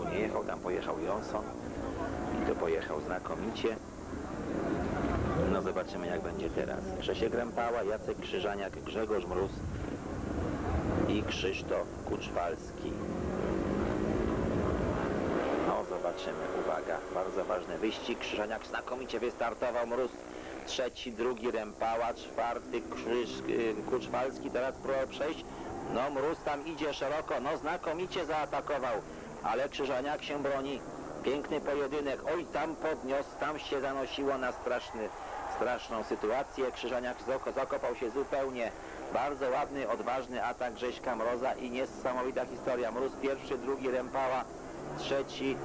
początku nie jechał, tam pojechał Johnson i to pojechał znakomicie. No zobaczymy jak będzie teraz. Grzesiek Rempała, Jacek Krzyżaniak, Grzegorz Mróz i Krzysztof Kuczwalski. No zobaczymy, uwaga, bardzo ważny wyścig. Krzyżaniak znakomicie wystartował, Mróz trzeci, drugi Rempała, czwarty Krzyż, y, Kuczwalski, teraz próbował przejść. No Mróz tam idzie szeroko, no znakomicie zaatakował, ale Krzyżaniak się broni. Piękny pojedynek, oj tam podniósł, tam się zanosiło na straszny, straszną sytuację. Krzyżaniak zako- zakopał się zupełnie. Bardzo ładny, odważny atak Grześka Mroza i niesamowita historia. Mróz pierwszy, drugi Rempała, trzeci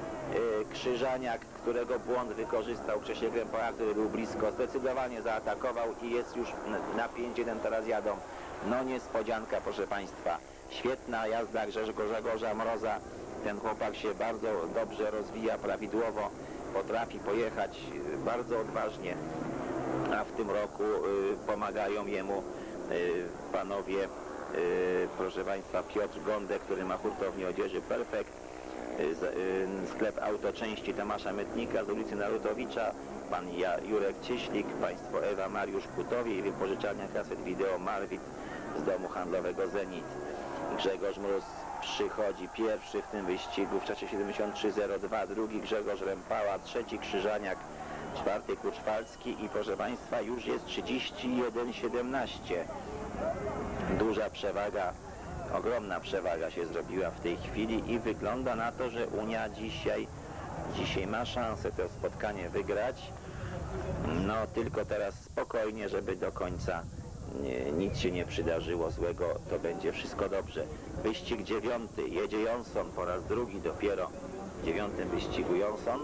y, Krzyżaniak, którego błąd wykorzystał Krzysiek Rempała, który był blisko. Zdecydowanie zaatakował i jest już na 5-1 teraz jadą. No niespodzianka, proszę Państwa. Świetna jazda Grzegorza Mroza. Ten chłopak się bardzo dobrze rozwija, prawidłowo potrafi pojechać y, bardzo odważnie a w tym roku y, pomagają jemu y, panowie, proszę Państwa, Piotr Gądek, który ma hurtownię odzieży Perfekt, sklep autoczęści Tomasza Mytnika z ulicy Narutowicza, pan Jurek Cieślik, państwo Ewa Mariusz Kutowie i wypożyczalnia kaset wideo Marwit z domu handlowego Zenit. Grzegorz Mróz przychodzi pierwszy w tym wyścigu w czasie 73.02, drugi Grzegorz Rempała, trzeci Krzyżaniak, czwarty Kuczwalski i proszę Państwa już jest 31.17. Duża przewaga, ogromna przewaga się zrobiła w tej chwili i wygląda na to, że Unia dzisiaj, dzisiaj ma szansę to spotkanie wygrać. No tylko teraz spokojnie, żeby do końca nic się nie przydarzyło złego, to będzie wszystko dobrze. Wyścig dziewiąty, jedzie Johnson po raz drugi dopiero w dziewiątym wyścigu Johnson.